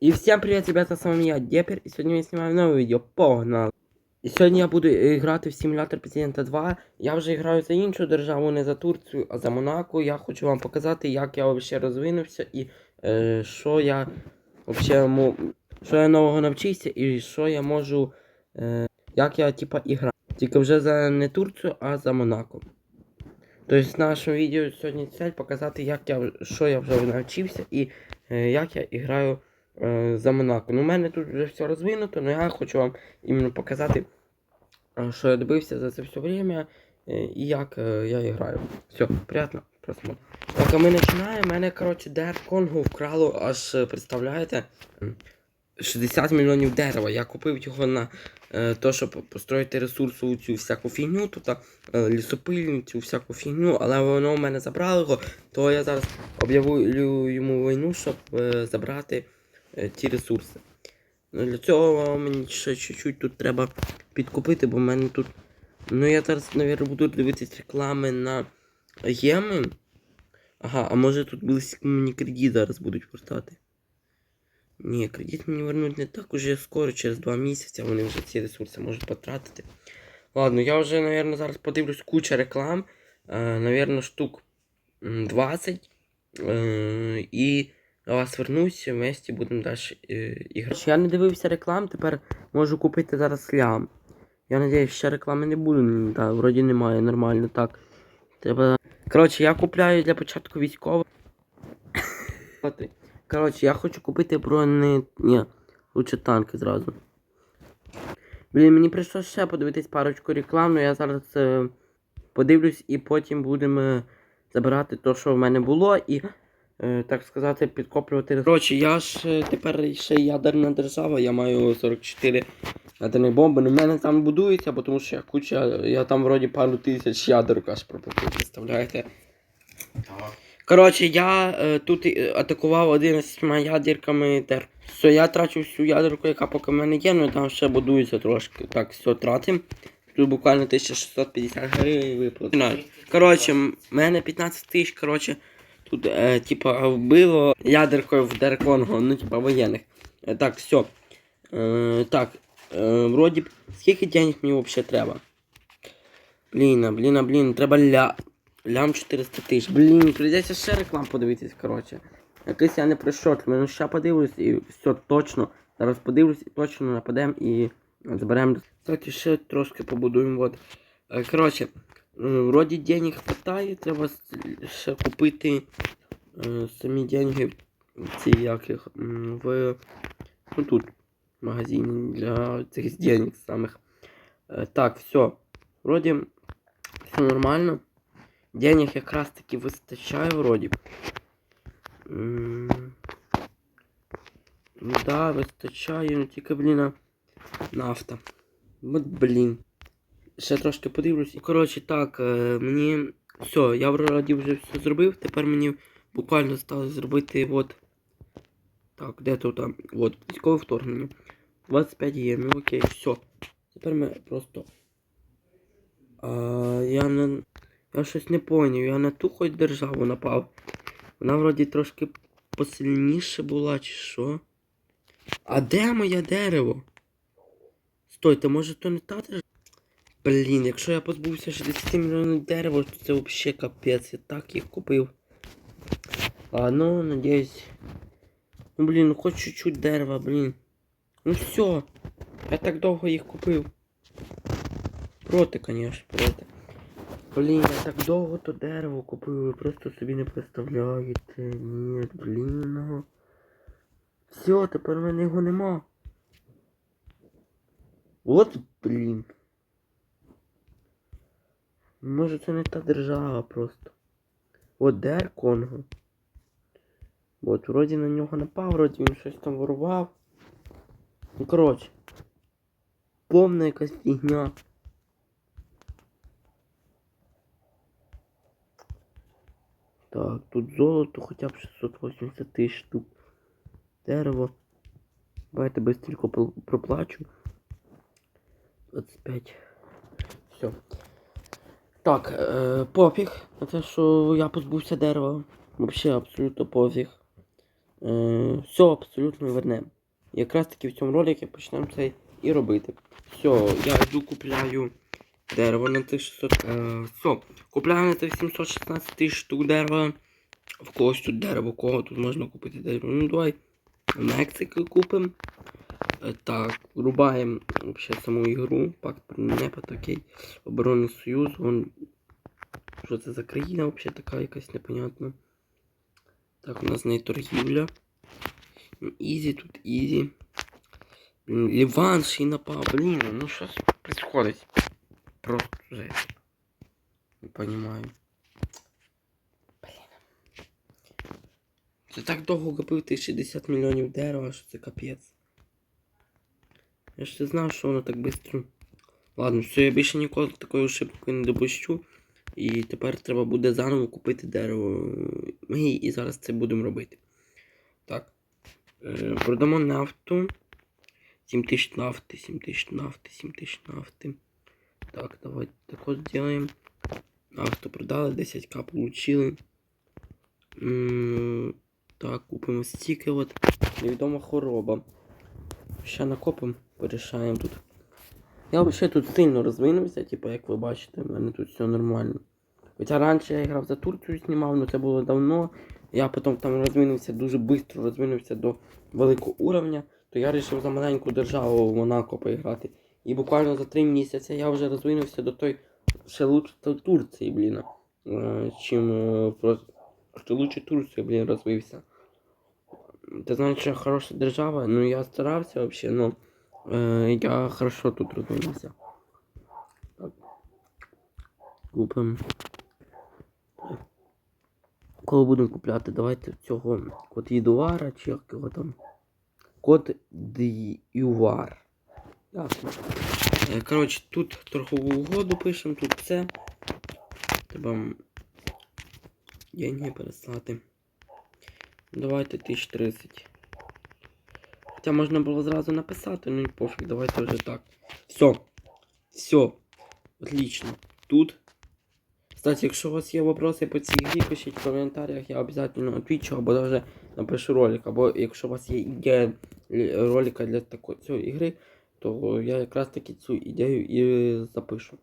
И всем привет, ребята, с вами я, Депер, и сегодня я снимаю новое видео, погнали. І сьогодні я буду е, грати в симулятор Президента 2. Я вже граю за іншу державу, не за Турцію, а за Монако. Я хочу вам показати, як я взагалі розвинувся і е, що я взагалі що я нового навчився і що я можу. Е, як я типа і граю. Тільки вже за не Турцію, а за Монако. Тобто в нашому відео сьогодні цель показати, як я, що я вже навчився і е, як я граю за Монако. Ну, у мене тут вже все розвинуто, але я хочу вам іменно показати, е, що я добився за це все время е, і як е, я граю. Все, просмотр. Так, а ми починаємо. Мене, коротше, Дер Конгу вкрало аж, е, представляєте, м, 60 мільйонів дерева. Я купив його на е, щоб построїти ресурсову цю всяку фігню, тут е, лісопильницю, всяку фігню, але воно в мене забрало його, то я зараз об'явлю йому війну, щоб е, забрати е, ті ресурси. Ну, для цього мені ще чуть-чуть тут треба підкупити, бо в мене тут. Ну я зараз, мабуть, буду дивитись реклами на геми. Ага, а може тут близько мені кредит зараз будуть повертати. Ні, кредит мені вернуть не так уже скоро, через 2 місяці, вони вже ці ресурси можуть потратити. Ладно, я вже, мабуть, зараз подивлюсь куча реклам. Е, Навірно, штук 20. Е, і я вас вернусь, вместе будемо далі е, іграти. Я не дивився реклам, тепер можу купити зараз лям. Я надіюсь, ще реклами не буде. Та, вроді немає, нормально так. Треба. Коротше, я купляю для початку військових. Коротше, я хочу купити брони. Ні, лучше танки зразу. Блін, мені прийшло ще подивитись парочку реклам, але я зараз е, подивлюсь і потім будемо е, забирати те, що в мене було, і, так сказати, підкоплювати. Коротше, я ж е, тепер ще ядерна держава, я маю 44 ядерні бомби. Ну, в мене там будується, бо тому що я куча, я там вроді пару тисяч ядерок аж пропустив, представляєте? Коротше, я е, тут е, атакував 11 ядерками тер. Все, я трачу всю ядерку, яка поки в мене є, ну там ще будується трошки. Так, все, тратим. Тут буквально 1650 гривень виплатив. Коротше, в мене 15 тисяч, коротше, тут, е, типа, вбило ядеркою в Дерконгу, ну, типа, воєнних. Е, так, все. Е, так, е, вроді, б, скільки денег мені взагалі треба? Блін, блін, блін, треба ля... Лям 400 тисяч. Блін, прийдеться ще реклам подивитись, коротше. Якийсь я не пройшов, ну ще подивлюсь і все точно. Зараз подивлюсь і точно нападемо і заберемо. Кстати, ще трошки побудуємо. Вот. Е, Коротше, вроді денег хватає, треба ще купити е, самі деньги ці яких в ну тут магазині для цих денег самих. Е, Так, все. Вроді все нормально. Денег якраз таки вистачає вроді. М, да, вистачає, ну тільки, блін, нафта. От блін. Ще трошки подивлюсь. Коротше, так, е, мені. Все, я вроді вже все зробив. Тепер мені буквально стало зробити от. Так, де тут там? От, військове вторгнення. 25 є, ну окей, все. Тепер ми просто. А, я не. Я щось не поняв, я на ту хоч державу напав. Вона вроді трошки посильніше була, чи що? А де моє дерево? Стойте, може то не та держава? Блін, якщо я позбувся 60 мільйонів дерева, то це взагалі капець, я так їх купив. Ладно, надіюсь. Ну блін, ну хоч чуть-чуть дерева, блін. Ну все. Я так довго їх купив. Проти, конечно, проти. Блін, я так довго то дерево купив, ви просто собі не представляєте. Ні, блін. ну. Все, тепер в мене його нема. От блін. Може це не та держава просто. От Дер Конго. От, вроді на нього напав, вроді він щось там ворував. Ну коротше. Повна якась фігня. Так, тут золото хоча б 680 тисяч штук. Дерево. Давайте быстренько проплачу. 25. Все. Так, е, пофіг. На те, що я позбувся дерева. Взагалі абсолютно пофіг. Е, все абсолютно вернемо. Якраз таки в цьому ролику почнемо це і робити. Все, я йду купляю дерево на цих 600. Е, все, купляю на цих 716 тисяч штук дерева. В когось тут дерево, кого тут можна купити дерево. Ну давай в Мексики купимо. Так, врубаємо вообще саму ігру. Пакт небо такий. Оборонний союз. Вон... Що це за країна вообще така якась непонятна. Так, у нас не торгівля. Ну, Ізі тут ізі. Блін, Ліван ще й напав. Блін, ну що ж происходить? Просто жесть. Не понимаю. Блін. Це так довго копив 60 мільйонів дерева, що це капець. Я ж не знав, що воно так швидко. Ладно, все, я більше ніколи такої ошибки не допущу. І тепер треба буде заново купити дерево. Ми і зараз це будемо робити. Так. Е, продамо нафту. 7 тисяч нафти, 7 тисяч нафти, 7 тисяч нафти. Так, давайте так от зробимо. Нафту продали, 10к получили. Так, купимо от. Невідома хвороба. Ще накопимо, порішаємо тут. Я взагалі тут сильно розвинувся, типу, як ви бачите, в мене тут все нормально. Хоча раніше я грав за Турцію знімав, але це було давно. Я потім там розвинувся дуже швидко, розвинувся до великого уровня, то я вирішив за маленьку державу в Монако поіграти. І буквально за три місяці я вже розвинувся до той ще лучше до Турції, блін. е, Чим е, просто лучше Турції, блін, розвився. Ти знаєш, що хороша держава, ну я старався взагалі, ну е, я хорошо тут розвинувся. Так. Купимо. Коли будемо купляти, давайте цього код Єдуара чи як його там. Код Д'ювар. Ясно. Е, Коротше, тут торгову угоду пишемо, тут все. Треба деньги переслати. Давайте 1030. Хоча можна було зразу написати, ну і пофіг, давайте вже так. Все. Все. Отлично. Тут. Кстати, якщо у вас є вопроси по цій грі, пишіть в коментарях, я обов'язково відвічу, або даже напишу ролик. Або якщо у вас є ідея ролика для такої цієї ігри, то я якраз таки цю ідею і запишу.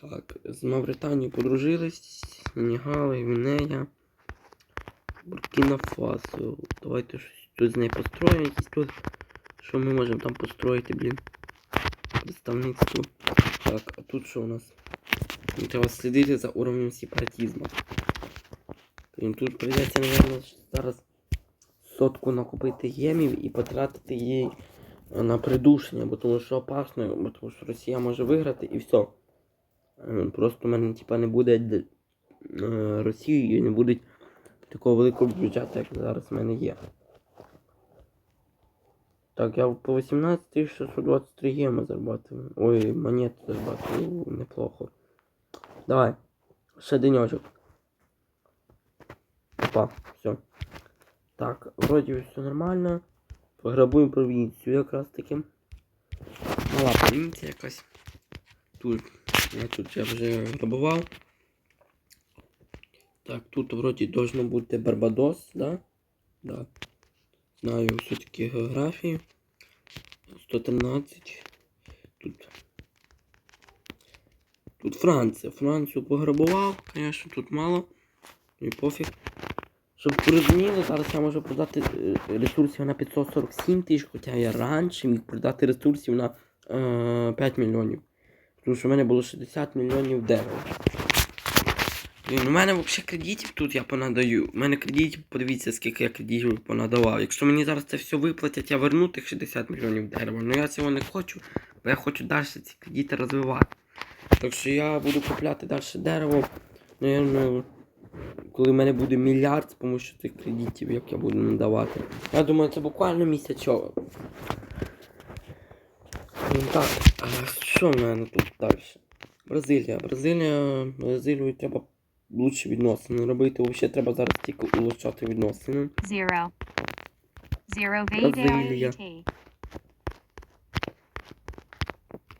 Так, з Мавританією подружились, Нігали, Гвінея, Буркіна Фасо. Давайте щось тут з нею построїмо, тут. Що ми можемо там построїти, блін? Представництво. Так, а тут що у нас? Мені треба слідити за уровнем сепаратизму. Блін, тут прийдеться, мабуть, зараз сотку накупити гемів і потратити її е, на придушення, бо тому що опасно, бо тому що Росія може виграти і все. Е, Просто в мене типа не буде е, Росії і не буде такого великого бюджету, як зараз в мене є. Так, я по 18 623 гема зарабатываю. Ой, монет зарабатываю неплохо. Давай. Ще денечок. Опа, все. Так, вроді все нормально. Пограбуємо провінцію якраз таки. Мала провінція якась. Тут. Я тут я вже грабував. Так, тут вроді должно бути Барбадос, да? Да. Знаю все-таки географії. 113. Тут. Тут Франція. Францію пограбував, звісно, тут мало. Ну і пофіг. Щоб ви розуміли, зараз я можу продати е, ресурсів на 547 тисяч, хоча я раніше міг продати ресурсів на е, 5 мільйонів. Тому що в мене було 60 мільйонів дерева. Блін, у мене взагалі кредитів тут я понадаю. У мене кредитів, подивіться, скільки я кредитів понадавав. Якщо мені зараз це все виплатять, я верну тих 60 мільйонів дерева. Ну я цього не хочу, бо я хочу далі ці кредити розвивати. Так що я буду купляти далі дерево. Наверно, коли в мене буде мільярд з помощью цих кредитів, як я буду надавати. Я думаю, це буквально місячово. Ну так, а що в мене тут далі? Бразилія. Бразилія, Бразилію треба лучші відносини робити. Взагалі треба зараз тільки улучшати відносини. Zero. Zero Бразилия.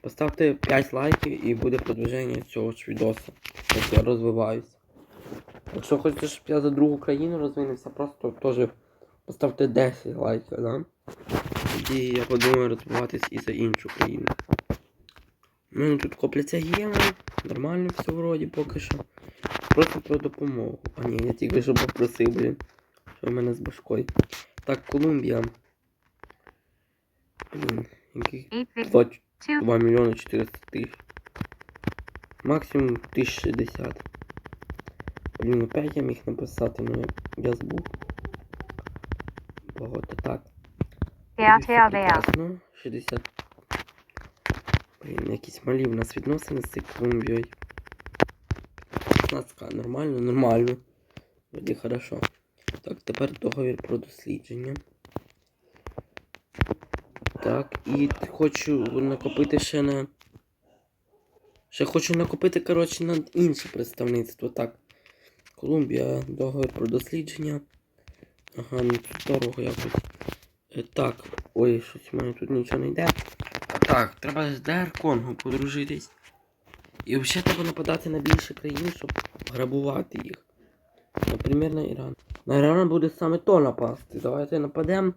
Поставте 5 лайків і буде продовження цього ж відосу. Як я розвиваюся. Якщо хочете, щоб я за другу країну розвинувся, просто теж поставте 10 лайків, да? Тоді я подумаю розвиватись і за іншу країну. У мене тут копляться геми, нормально все вроді поки що. Просто про допомогу. А ні, я тільки що попросив, блін. Що в мене з башкою. Так, Колумбія. Блін, яких 852. 22 мільйони 400 тисяч. Максимум 1060. Блін, опять я міг написати, але я забув. Багато так. Down, Все down, down. прекрасно. 60. Блін, якісь малі в нас відносини з цією Колумбією. 15к, нормально, нормально. Вроді хорошо. Так, тепер договір про дослідження. Так, і хочу накопити ще на. Ще хочу накопити, коротше, на інше представництво. Так. Колумбія, договір про дослідження. Ага, ну тут дорого якось. Е, Так, ой, щось в мене тут нічого не йде. Так, треба з ДР Конго подружитись. І взагалі треба нападати на більше країн, щоб грабувати їх. Наприклад, на Іран. На Іран буде саме то напасти. Давайте нападемо.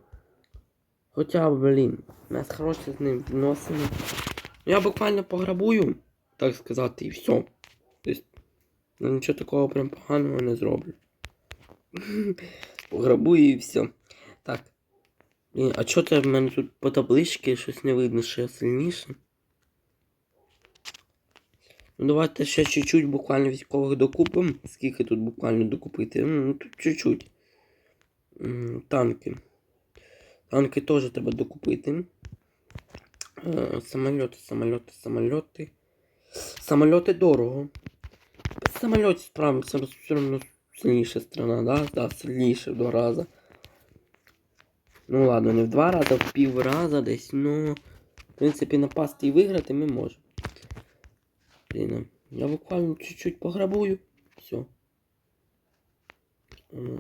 Хоча, блін, у нас хороші з ним відносини. Я буквально пограбую, так сказати, і все. Тобто, ну, нічого такого прям поганого не зроблю. Пограбую і все. Так. А чого це в мене тут по табличці щось не видно, що я сильніше? Ну давайте ще чуть-чуть буквально військових докупимо. Скільки тут буквально докупити? Ну, тут чуть-чуть. Танки. Танки теж треба докупити. Е, Самольоти, самольоти, самольоти. Самольоти дорого. Без справимося, все одно сильніша страна, да? Да, сильніше в два рази. Ну ладно, не в два рази, а в пів раза десь, ну. В принципі, напасти і виграти ми можемо. Блін, я буквально чуть-чуть пограбую. Все.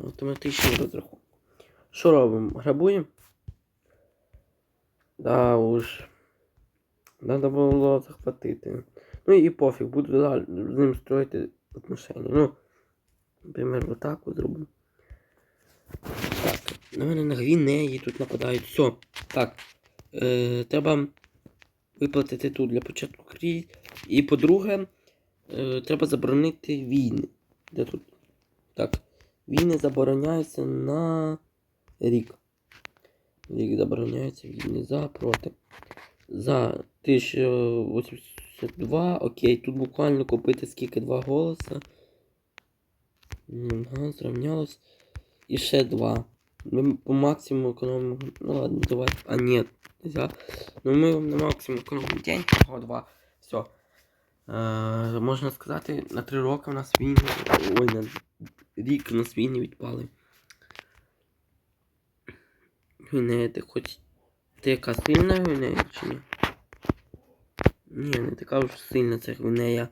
Автоматичний розрахунок. Що робимо? Грабуємо? Да уж. Надо було захватити. Ну і пофіг, буду далі з ним строїти отношення. Ну, наприклад, отак от зробимо. Так, на мене на Гвінеї тут нападають. Все. Так. Е, треба виплатити тут для початку крій. І по-друге, е, треба заборонити війни. Де тут? Так. Війни забороняються на рік. Рік забороняється війни за проти. За 1082. Окей, тут буквально купити скільки два голоса. Ага, зрівнялось. І ще два. Ми по максимуму економимо. Ну ладно, давай. А ні, нельзя. Ну ми на максимум економимо день, того два. Все. Е, можна сказати, на три роки у нас війни. Ой, на рік у нас війни відпали. Гвінея, ти хоч. Ти яка сильна Гвінея чи ні? Ні, не така вже сильна це Гвінея.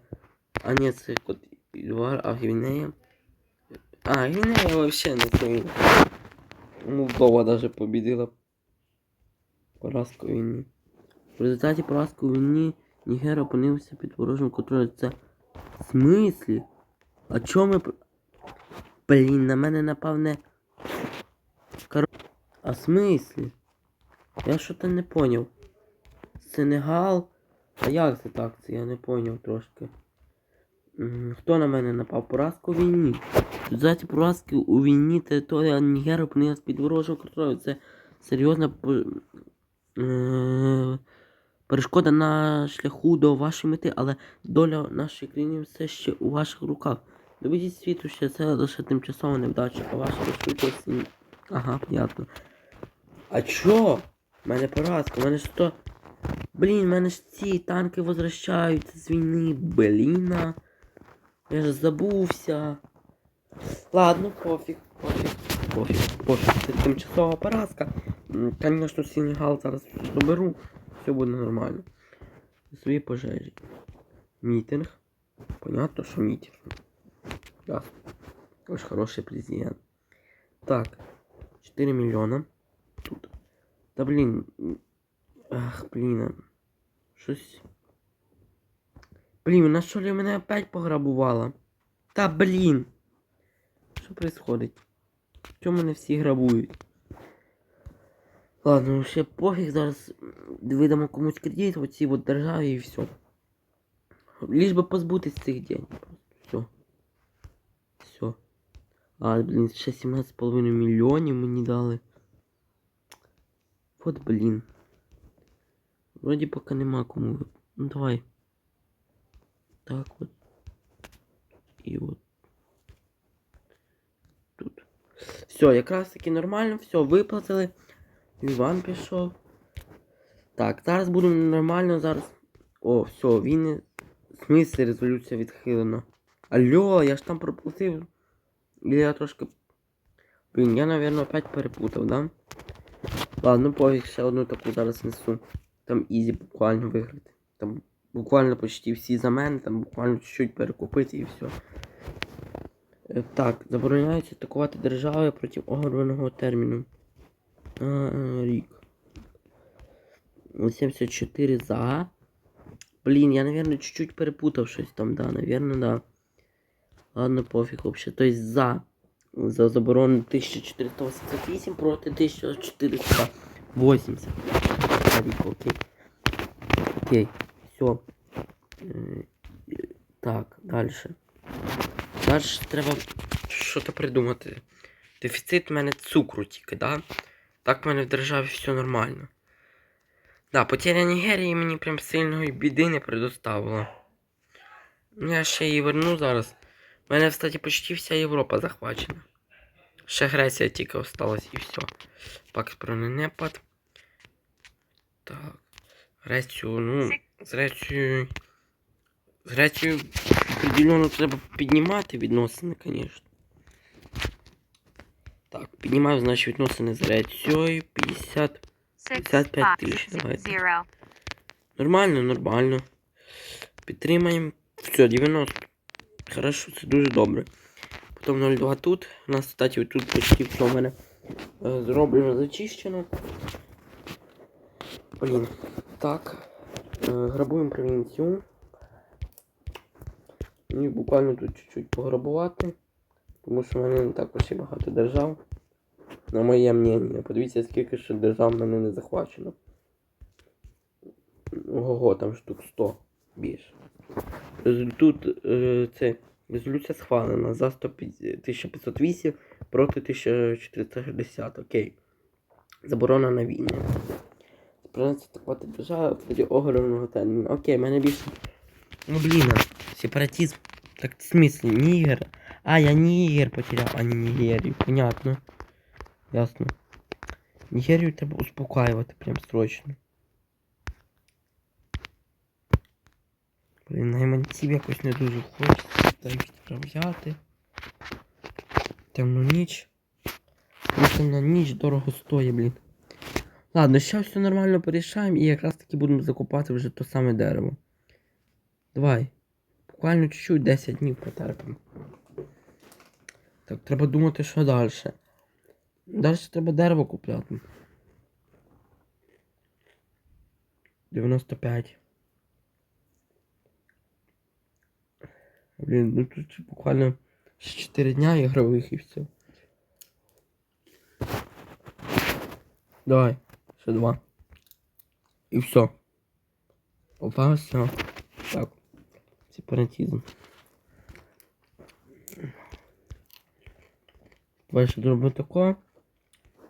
А ні, це Кот Ідуар, а Гвінея. А, Гвінея вообще не сильна. Молдова даже победила поразку війні. В результаті поразки у війні Нігер опинився під ворожим контролем. Це в смислі? А чому ми... Блін, на мене напав не... Кор... А в смислі? Я що-то не поняв. Сенегал? А як це так? Це я не поняв трошки. Хто на мене напав? Поразка у війні. Результаті поразки у війні територія Нігеру опинилась під ворожого контролю. Це серйозна е, перешкода на шляху до вашої мети, але доля нашої країни все ще у ваших руках. Доведіть світу, що це лише тимчасова невдача, а ваша рішучість... Ага, понятно. А чо? У мене поразка, у мене ж то. Блін, в мене ж ці танки возвращаються з війни. Бліна. Я ж забувся. Ладно, пофіг, пофіг, пофіг, пофіг. Це тимчасова поразка. Конечно, Сенегал зараз доберу. Все буде нормально. Свої пожежі. Мітинг. Понятно, що мітинг. Ясно. Ось хороший президент. Так. 4 мільйона. Тут. Та блін. Ах, блін. Щось. Блін, вона що ли мене опять пограбувала? Та блін. Що происходить? Чому мене всі грабують? Ладно, ще пофіг, зараз видамо комусь кредит, оці от державі і все. Ліж би позбутись цих денег. Все. Все. А, блін, ще 17,5 мільйонів мені дали. От, блін. Вроді поки нема кому. Ну давай. Так от. І от. Тут. Все, якраз таки нормально, все, виплатили. Іван пішов. Так, зараз будемо нормально, зараз. О, все, він. В смислі резолюція відхилена. Алло, я ж там пропустив. Я трошки. Блін, я, наверное, опять перепутав, да? Ладно, пофіг, ще одну таку зараз несу. Там ізі буквально виграти. Там буквально почти всі за мене, там буквально чуть-чуть перекупити і все. Так, забороняється атакувати держави проти оговореного терміну. А, рік. 74 за. Блін, я, наверное, чуть-чуть перепутав щось там, да, наверное, да. Ладно, пофіг вообще. То есть за. За заборону 1488 проти 1480. Рік, окей. Окей. Все. Так, дальше. Дальше треба щось придумати. Дефіцит в мене цукру тільки, да? Так в мене в державі все нормально. Да, потеря Нігерії мені прям сильної біди не предоставила. Я ще її верну зараз. У мене, кстати, почти вся Європа захвачена. Ще Греція тільки осталась і все. Пакс про ненепад. Так. Грецію, ну, з Грецією. З Грецією определенно треба піднімати відносини, звісно. Так, піднімаю, значить, відносини з Грецією. 50. 55 box тисяч, давайте. Нормально, нормально. Підтримаємо. Все, 90. Хорошо, це дуже добре. Потім 0,2 тут. У нас, кстати, тут почти все в мене е, зроблено, зачищено. Блін. Так. Е, грабуємо провінцію. Мені буквально тут чуть-чуть пограбувати. Тому що в мене не так уж і багато держав. На моє мнення. Подивіться, скільки ще держав в мене не захвачено. Ого, там штук 100 більше. Тут е, це резолюція схвалена за 150 1508 проти 1460. Окей. Заборона на війни. Збирається атакувати держава проти оголеного терміну. Окей, мене більше. Ну блін, сепаратизм. Так в смысле, Нігер. А, я Нігер потеряв, а не Нігерію. Понятно. Ясно. Нігерію треба успокаювати прям срочно. Блін, найманців якось не дуже хочеться та й відправляти. Темну ніч. Темна ніч дорого стоїть, блін. Ладно, зараз все нормально порішаємо і якраз таки будемо закупати вже то саме дерево. Давай. Буквально чуть-чуть 10 днів потерпимо. Так, треба думати, що далі. Далі треба дерево купляти. 95. Блін, ну тут буквально ще 4 дня ігрових і все. Давай, ще два. І все. Опа, все. Так. Сепаратизм. Ще зробимо тако.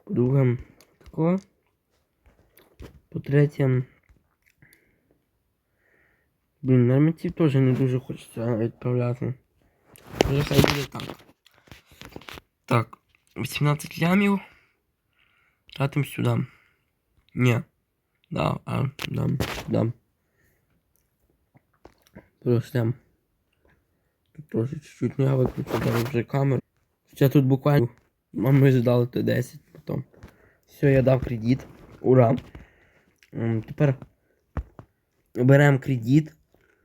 По-друге, тако. По-третє. Блін, найманців теж не дуже хочеться відправляти. Але хай буде так. Так, 18 лямів. Тратим сюди. Ні. Да, а, дам, дам. Просто Тут теж чуть-чуть не виключу, зараз вже камеру. Хоча тут буквально ми ждали Т10 потім. Все, я дав кредит. Ура. Тепер беремо кредит.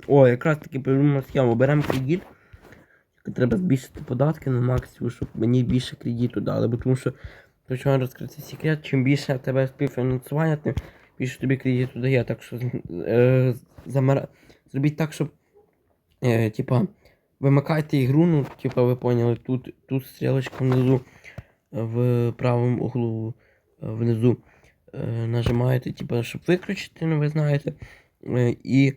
О, якраз таки придумав схему. Беремо кредит. Треба збільшити податки на максимум, щоб мені більше кредиту дали. Бо тому що хочу розкрити секрет, чим більше тебе співфінансування, тим більше тобі кредиту дає. Так що е, замара... зробіть так, щоб е, типа вимикайте ігру, ну, типа ви поняли, тут, тут стрілочка внизу в правому углу е, внизу е, нажимаєте, типа, щоб виключити, ну ви знаєте. Е, і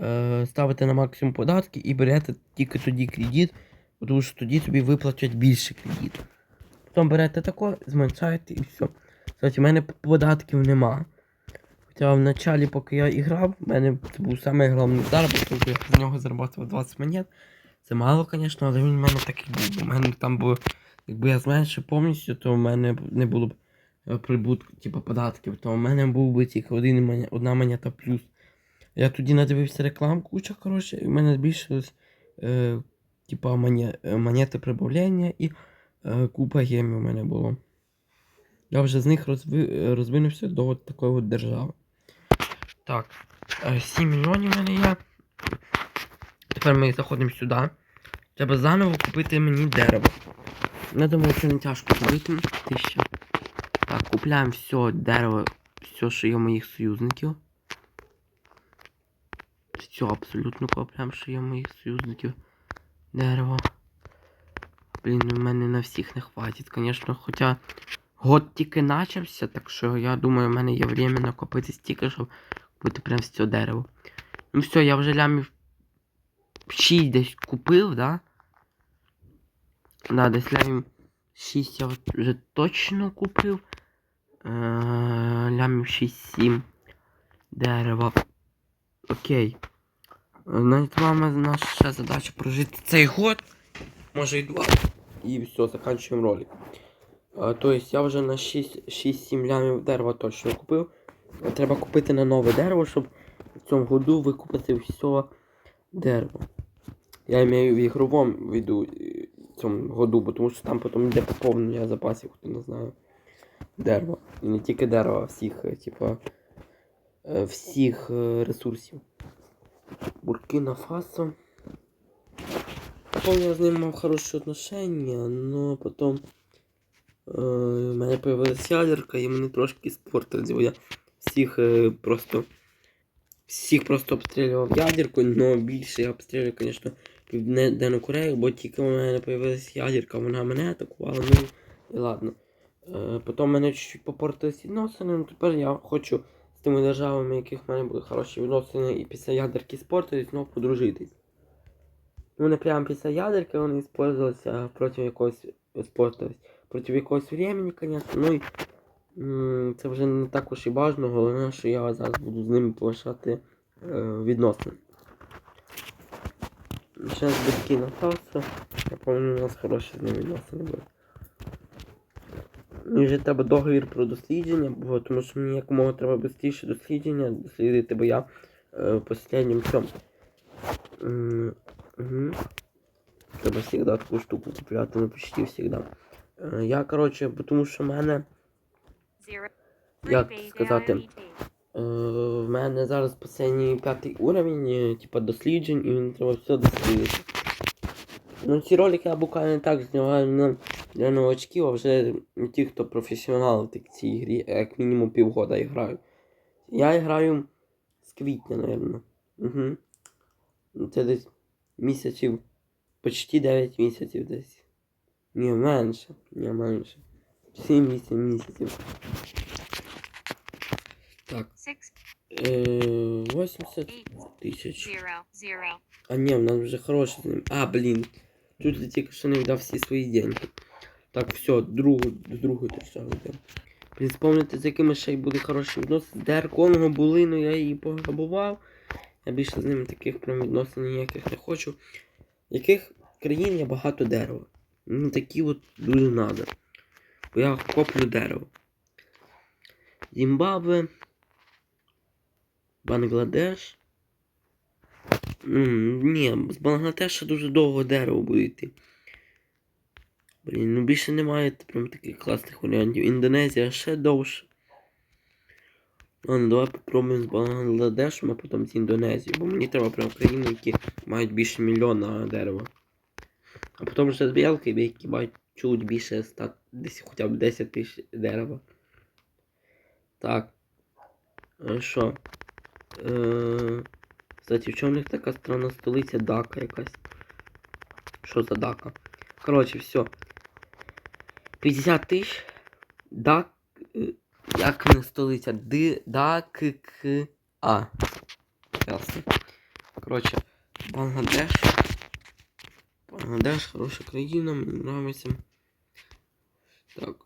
е, ставите на максимум податки і берете тільки тоді кредит, тому що тоді тобі виплатять більше кредиту. Потім берете тако, зменшаєте і все. Кстати, в мене податків нема. Хоча в началі, поки я грав, в мене це був самий головний заробіток, я з нього заробив 20 монет. Це мало, звісно, але він в мене такий був. У мене там було, якби я зменшив повністю, то в мене не було б е, прибутку, типу податків, то в мене був би тільки один, одна монета плюс. Я тоді надивився реклам куча, коротше, і в мене збільшилось е, типа е, монети прибавлення і купа гемів у мене було. Я вже з них розви, е, розвинувся до от такої от держави. Так, е, 7 мільйонів в мене є. Тепер ми заходимо сюди. Треба заново купити мені дерево. Я думаю, це не тяжко зробити. Тисяча. Так, купляємо все дерево, все, що є моїх союзників. Все абсолютно купляємо, що є моїх союзників. Дерево. Блін, у мене на всіх не хватить, звісно, хоча год тільки начався, так що я думаю, в мене є время накопити стільки, щоб купити прям з цього дерева. Ну все, я вже лямів 6 десь купив, да? Да, десь лямів 6 я вже точно купив. Е, лямів 6-7 дерева. Окей. Е, Навіть мама наша задача прожити цей год. Може і два. І все, заканчуємо ролик. А, то есть я вже на 6-7 лямів дерева точно купив. Треба купити на нове дерево, щоб в цьому году викупити все дерево. Я маю в ігровому віду е, цьому году, бо тому що там потім йде поповнення запасів, хто не знає. Дерева. І не тільки дерева, а всіх, е, типа, е, всіх ресурсів. Буркіна Фасо. Я з ним мав хороші отношення, но потім е, в мене появилась ядерка і мене трошки спортили. Я всіх е, просто всіх просто обстрілював ядеркою, але більше я обстрілював, звісно, Південну Корею, бо тільки у мене появилась ядерка, вона мене атакувала, ну і ладно. Е, потім мене чуть-чуть попортились відносини, ну тепер я хочу з тими державами, яких в мене були хороші відносини, і після ядерки спортились, знову подружитись. Ну не прямо після ядерки вони использовалися проти якогось спортились. Проти якогось времени, конечно, ну і це вже не так уж і важно, головне, що я зараз буду з ними полишати е, відносини. Ще з Буркіна Фасо. Я пам'ятаю, у нас хороші з ним відносини були. Мені вже треба договір про дослідження, бо тому що мені якомога треба швидше дослідження, дослідити, бо я е, в останнім цьому. Угу. Треба завжди таку штуку купляти, ну почти завжди. Е, я, коротше, тому що в мене, як сказати, е, в мене зараз останній п'ятий уровень, е, типа досліджень, і мені треба все дослідити. Ну, ці ролики я буквально так знімаю на, для новачків, а вже ті, хто професіонали в цій грі, як мінімум півгода граю. Я граю з квітня, напевно. Угу. Це десь місяців. Почти 9 місяців десь. Ні, менше. Ні, менше. 7-8 місяців. Так. Six. Е, 80 тисяч. А ні, в нас вже хороший з ним. А, блін. Тут я тільки що не віддав всі свої деньги. Так, все, другу, до другої йдемо. Блін, спомнити, з якими ще й буде хороші відносини. Дер Конго були, ну я її пограбував. Я більше з ними таких прям відносин ніяких не хочу. Яких країн є багато дерева. Ну такі от дуже надо. Бо я коплю дерево. Зімбабве. Бангладеш. М, Ні, з Бангладеша дуже довго дерево буде йти. Блін, ну більше немає прям таких класних варіантів. Індонезія ще довше. Ладно, давай попробуємо з Бангладешем, а потім з Індонезією, бо мені треба прям країни, які мають більше мільйона дерева. А потім вже з білки, які мають чуть більше 100, десь хоча б 10 тисяч дерева. Так. Е, Що? Е, Кстати, в чому в них така странна столиця Дака якась? Що за дака? Коротше, все. 50 тисяч. Дак. Як ми столиця? Д, да, К, К, А. Ясно. Коротше, Бангладеш. Бангладеш, хороша країна, мені подобається. Так.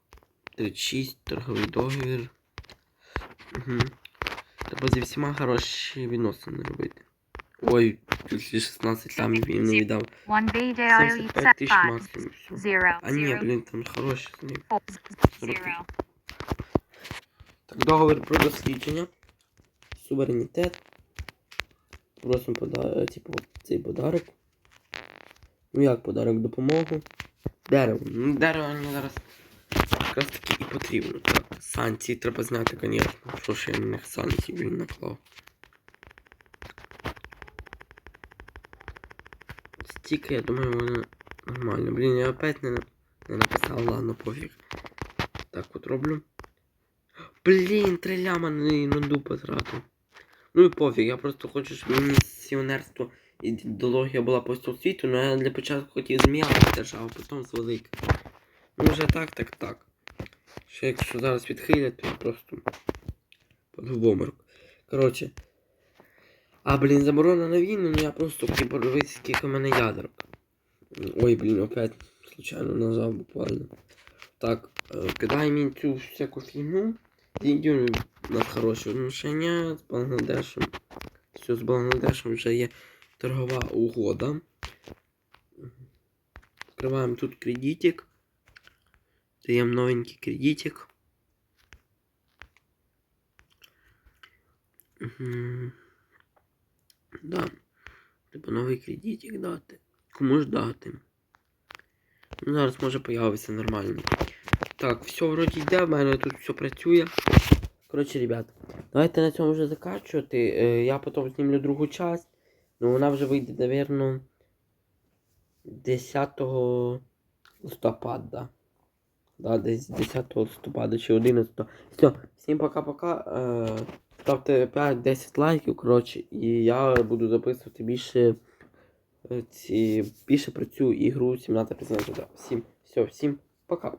36, торговий договір. Угу. Треба зі всіма хороші відносини робити. Ой, 16 там він не віддав. 75 тисяч максимум. А ні, блін, там хороші. 40. Так, договір про дослідження. Суверенітет. Просимо пода... типу, цей подарок. Ну як подарок допомогу. Дерево. Ну, дерево мені зараз якраз таки і потрібно. Так, санкції треба зняти, звісно. Що ж я на них санкції, блін, наклав. Стільки, я думаю, воно нормально. Блін, я опять не, не написав, ладно, пофіг. Так от роблю. Блін, три ляма на ерунду потратив. Ну і пофіг, я просто хочу, щоб місіонерство і ідеологія була по всьому світу, але я для початку хотів з м'яких держав, а потім з великих. Ну вже так, так, так. Ще якщо зараз відхилять, то я просто в обморок. Коротше. А, блін, заборона на війну, ну я просто хотів подивитися, скільки в мене ядерок. Ой, блін, опять случайно нажав буквально. Так, е, кидай мені цю всяку фігню. З Індією у нас хороші отношення, з Бангладешем. Все, з Бангладешем вже є торгова угода. Відкриваємо тут кредитик. Даємо новенький кредитик. Угу. Да. Треба новий кредитик дати. Кому ж дати? Ну, зараз може появиться нормально. Так, все вроді йде, в мене тут все працює. Коротше, ребят, давайте на цьому вже закінчувати. Е, я потім знімлю другу часть. Ну вона вже вийде, напевно, 10 листопада. Да, десь 10 листопада чи 11. Все, всім пока-пока. Е, ставте 5-10 лайків, коротше, і я буду записувати більше, е, ці, більше про цю ігру 17 Всім, все, всім пока.